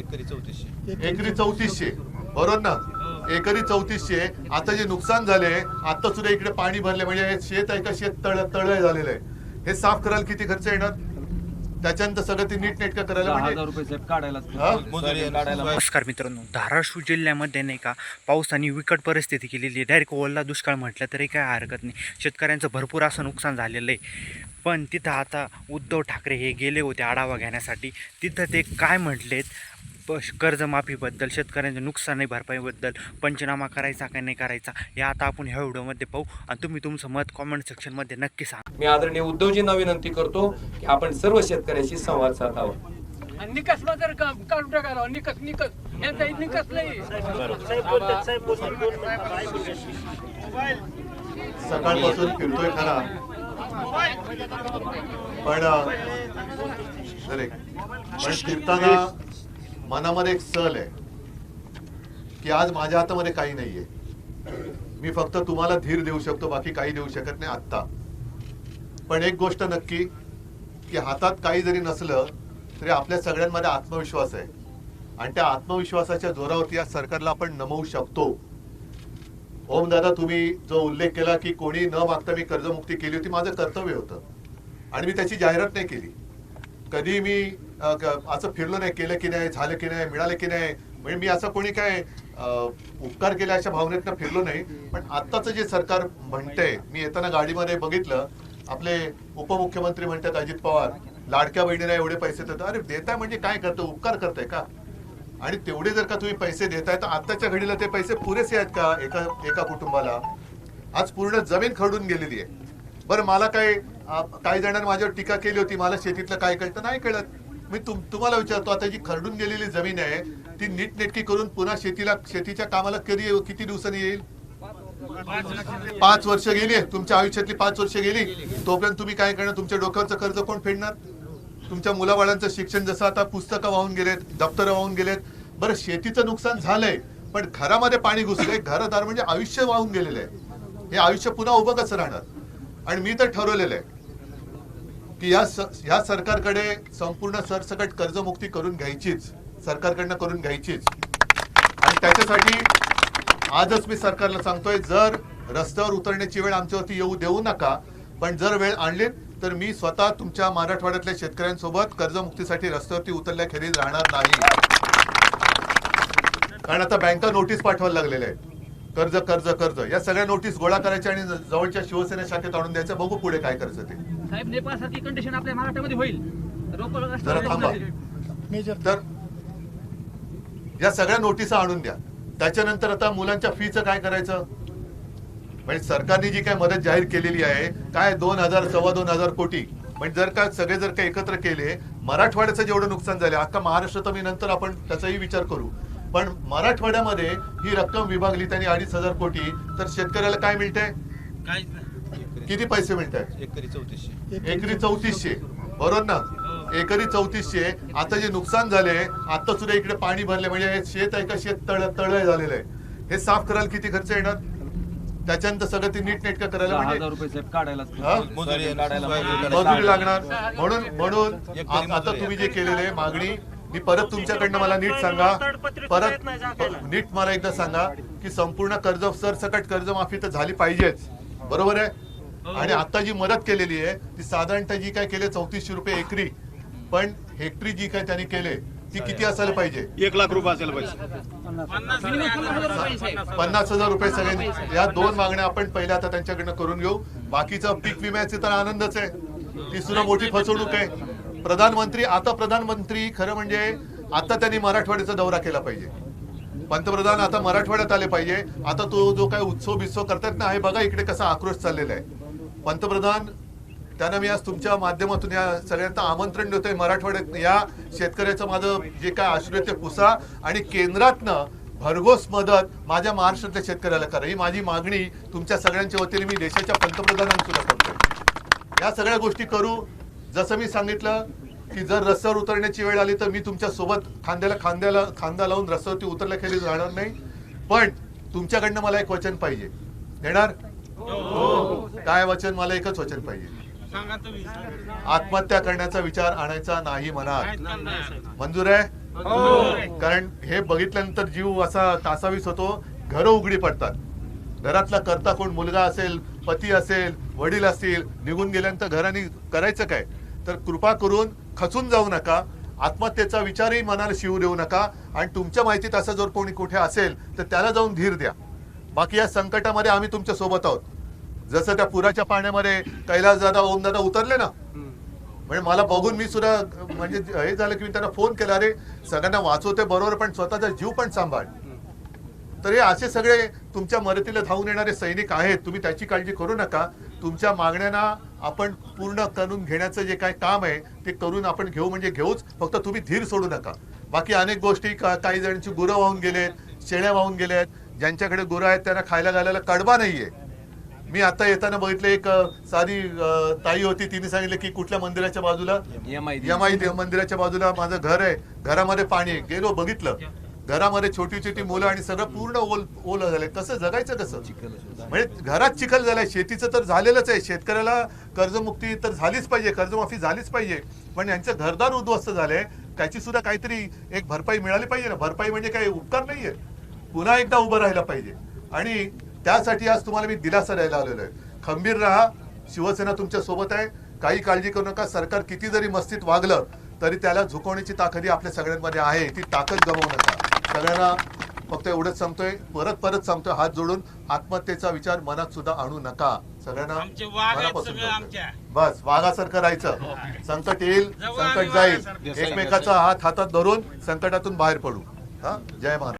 एकरी चौतीसशे. एकरी चौतीसशे. बरोबर ना? एकरी चौतीसशे. आता जे नुकसान झाले आता सुद्धा इकडे पाणी भरले. म्हणजे हे शेत आहे का? शेत तळ तळ झालेलं आहे. हे साफ करायला किती खर्च येणार? त्याच्यानंतर सगळं ते नीट नेटकं करायला म्हणजे नमस्कार मित्रांनो. धाराशिव जिल्ह्यामध्ये नाही का पावसाने विकट परिस्थिती केलेली आहे. डायरेक्ट ओला दुष्काळ म्हटलं तरी काय हरकत नाही. शेतकऱ्यांचं भरपूर असं नुकसान झालेलं आहे. पण तिथं आता उद्धव ठाकरे हे गेले होते आढावा घेण्यासाठी. तिथं ते काय म्हटलेत? कर्जमाफीबद्दल शेतकऱ्यांच्या नुकसानी भरपाईबद्दल पंचनामा करायचा का नाही करायचा हे आता आपण ह्या व्हिडिओमध्ये पाहू. आणि तुम्ही तुमचं मत कॉमेंट सेक्शनमध्ये नक्की सांगा. मी आदरणीय उद्धवजींना विनंती करतो की आपण सर्व शेतकऱ्यांशी संवाद साधावा. जर काढून टाकायला यांचा नाही. सकाळपासून फिरतोय खरा. पण फिरताना मनामध्ये एक सल आहे की आज माझ्या हातामध्ये काही नाहीये. मी फक्त तुम्हाला धीर देऊ शकतो बाकी काही देऊ शकत नाही आत्ता. पण एक गोष्ट नक्की की हातात काही जरी नसलं तरी आपल्या सगळ्यांमध्ये आत्मविश्वास आहे. आणि त्या आत्मविश्वासाच्या जोरावरती या सरकारला आपण नमवू शकतो. ओम दादा तुम्ही जो उल्लेख केला की कोणी न मागता मी कर्जमुक्ती केली होती माझं कर्तव्य होतं. आणि मी त्याची जाहिरात नाही केली. कधी मी असं फिरलो नाही केलं की नाही झालं की नाही मिळालं की नाही म्हणजे मी असं कोणी काय उपकार केल्या अशा भावनेतनं फिरलो नाही. पण आत्ताचं जे सरकार म्हणतंय मी येताना गाडीमध्ये बघितलं आपले उपमुख्यमंत्री म्हणतात अजित पवार लाडक्या बहिणीला एवढे पैसे देतात. अरे देताय म्हणजे काय करतो उपकार करताय का? आणि तेवढे जर का तुम्ही पैसे देताय तर आताच्या घडीला ते पैसे पुरेसे आहेत का एका एका कुटुंबाला? आज पूर्ण जमीन खरडून गेलेली आहे. बरं मला काय काही जणांनी माझ्यावर टीका केली होती मला शेतीतलं काय कळतं? नाही कळत. मी तुम तुम्हाला विचारतो आता जी खरडून गेलेली जमीन आहे ती नीटनेटकी करून पुन्हा शेतीला शेतीच्या कामाला कधी किती दिवसांनी येईल? पाच वर्ष गेली तुमच्या आयुष्यातली पाच वर्ष गेली. तोपर्यंत तुम्ही काय करणार? तुमच्या डोक्यावरचं कर्ज कोण फेडणार? तुमच्या मुलाबाळांचं शिक्षण जसं आता पुस्तकं वाहून गेलेत दप्तरं वाहून गेलेत. बरं शेतीचं नुकसान झालंय पण घरामध्ये पाणी घुसलंय घरदार म्हणजे आयुष्य वाहून गेलेलं आहे. हे आयुष्य पुन्हा उभं कसं राहणार? आणि मी तर ठरवलेलं आहे की या स- सरकारकडे संपूर्ण सरसकट कर्जमुक्ती करून घ्यायचीच सरकारकडनं करून घ्यायचीच. आणि त्याच्यासाठी आजच मी सरकारला सांगतोय जर रस्त्यावर उतरण्याची वेळ आमच्यावरती येऊ देऊ नका पण जर वेळ आणली तर मी स्वतः तुमच्या मराठवाड्यातल्या शेतकऱ्यांसोबत कर्जमुक्तीसाठी रस्त्यावरती उतरल्याखेरीज राहणार नाही. कारण आता बँका नोटीस पाठवायला लागलेल्या आहेत. कर्ज कर्ज कर्ज. या सगळ्या नोटीस गोळा करायच्या आणि जवळच्या शिवसेना शाखेत आणून द्यायचं बघू पुढे काय करायचं ते. साहेब नेपाळसारखी कंडिशन आपल्या महाराष्ट्रामध्ये होईल. तर या सगळ्या नोटिसा आणून द्या. त्याच्यानंतर आता मुलांच्या फीचं काय करायचं? म्हणजे सरकारने जी काय मदत जाहीर केलेली आहे काय दोन हजार सव्वा दोन हजार कोटी? म्हणजे जर का सगळे जर का एकत्र केले मराठवाड्याचं जेवढं नुकसान झालं अख्खा महाराष्ट्र तर मी नंतर आपण त्याचाही विचार करू. पण मराठवाड्यामध्ये ही रक्कम विभागली त्यांनी अडीच हजार कोटी तर शेतकऱ्याला काय मिळतंय? किती पैसे मिळत आहेत एकरी चौतीसशे. एकरी चौतीसशे. बरोबर ना? एकरी चौतीसशे. आता जे नुकसान झाले आता सुद्धा इकडे पाणी भरले. म्हणजे हे शेत आहे का? शेत तळ तळ झालेलं आहे. हे साफ करायला किती खर्च येणार? त्याच्यानंतर सगळं ते नीट नेटकं करायला म्हणजे हा? मजुरी लागणार. म्हणून म्हणून आता तुम्ही जे केलेले मागणी मी परत तुमच्याकडनं मला नीट सांगा. परत नीट मला एकदा सांगा की संपूर्ण कर्ज सरसकट कर्जमाफी तर झाली पाहिजेच. बरोबर आहे? आणि आता जी मदत केलेली आहे ती साधारणतः जी काय केली चौतीसशे रुपये एकरी. पण हेक्टरी जी काय त्यांनी केले ती किती असायला पाहिजे? एक लाख रुपये असेल पैसे पन्नास हजार. रुपये सगळ्यांनी या दोन मागण्या आपण पहिल्या आता त्यांच्याकडनं करून घेऊ. बाकीचं पीक विम्याचे तर आनंदच आहे. ती सुद्धा मोठी फसवणूक आहे. प्रधानमंत्री आता प्रधानमंत्री खरं म्हणजे आता त्यांनी मराठवाड्याचा दौरा केला पाहिजे. पंतप्रधान आता मराठवाड्यात आले पाहिजे. आता तो जो काय उत्सव बित्सव करतात ना हे बघा इकडे कसा आक्रोश चाललेला आहे. पंतप्रधान त्यांना मी आज तुमच्या माध्यमातून या सगळ्यांना आमंत्रण देतोय. मराठवाड्यात या शेतकऱ्याचं माझं जे काय आश्रय ते पुसा आणि केंद्रातनं भरघोस मदत माझ्या महाराष्ट्रातल्या शेतकऱ्याला करा. ही माझी मागणी तुमच्या सगळ्यांच्या वतीने मी देशाच्या पंतप्रधानांसुद्धा करतो या सगळ्या गोष्टी करू. जसं मी सांगितलं की जर रस्त्यावर उतरण्याची वेळ आली तर मी तुमच्यासोबत खांद्याला खांद्याला खांदा लावून रस्त्यावरती उतरल्याखेरी जाणार नाही. पण तुमच्याकडनं मला एक वचन पाहिजे. देणार? हो. काय वचन? मला एकच वचन पाहिजे. आत्महत्या करण्याचा विचार आणायचा नाही मनात. मंजूर आहे? कारण हे बघितल्यानंतर जीव असा कासावीस होतो घरं उघडी पडतात. घरातला करता कोण? मुलगा असेल पती असेल वडील असतील निघून गेल्यानंतर घराने करायचं काय? तर कृपा करून खचून जाऊ नका. आत्महत्येचा विचारही मनाला शिवू देऊ नका. आणि तुमच्या माहितीत असं जर कोणी कुठे असेल तर त्याला जाऊन धीर द्या. बाकी या संकटामध्ये आम्ही तुमच्यासोबत आहोत. जसं त्या पुराच्या पाण्यामध्ये कैलास दादा ओम दादा उतरले ना म्हणजे मला बघून मी सुद्धा म्हणजे हे झालं की मी त्यांना फोन केला अरे सगळ्यांना वाचवते बरोबर पण स्वतःचा जीव पण सांभाळ. तर हे असे सगळे तुमच्या मदतीला धावून येणारे सैनिक आहेत तुम्ही त्याची काळजी करू नका. तुमच्या मागण्यांना आपण पूर्ण करून घेण्याचं जे काय काम आहे ते करून आपण घेऊ म्हणजे घेऊच. फक्त तुम्ही धीर सोडू नका. बाकी अनेक गोष्टी का- काही जणांची गुरं वाहून गेलेत शेळ्या वाहून गेल्यात ज्यांच्याकडे गुरं आहेत त्यांना खायला घालायला कडबा नाहीये. मी आता येताना बघितलं एक साधी ताई होती तिने सांगितलं की कुठल्या मंदिराच्या बाजूला? यमाई देव मंदिराच्या बाजूला माझं घर आहे. घरामध्ये पाणी आहे. गेलो बघितलं. घरामध्ये छोटी छोटी मुलं आणि सगळं पूर्ण ओल ओल झालंय. कसं जगायचं कसं? म्हणजे घरात चिखल झालाय. शेतीचं तर झालेलंच आहे. शेतकऱ्याला कर्जमुक्ती तर झालीच पाहिजे. कर्जमाफी झालीच पाहिजे. पण यांचं घरदार उद्ध्वस्त झालंय. त्याची सुद्धा काहीतरी एक भरपाई मिळाली पाहिजे ना. भरपाई म्हणजे काही उपकार नाहीये. पुन्हा एकदा उभं राहायला पाहिजे. आणि त्यासाठी आज तुम्हाला मी दिलासा द्यायला आलेलो आहे. खंबीर राहा शिवसेना तुमच्यासोबत आहे. काही काळजी करू नका. सरकार किती जरी मस्तीत वागलं तरी त्याला झुकवण्याची ताकदी आपल्या सगळ्यांमध्ये आहे. ती ताकद गमावू नका. सगळ्यांना फक्त एवढंच सांगतोय. परत परत सांगतोय हात जोडून. आत्महत्येचा विचार मनात सुद्धा आणू नका. सगळ्यांना. बस वाघासारखं राहायचं. संकट येईल संकट जाईल. एकमेकाचा हात हातात धरून संकटातून बाहेर पडू. हा? जय महाराज.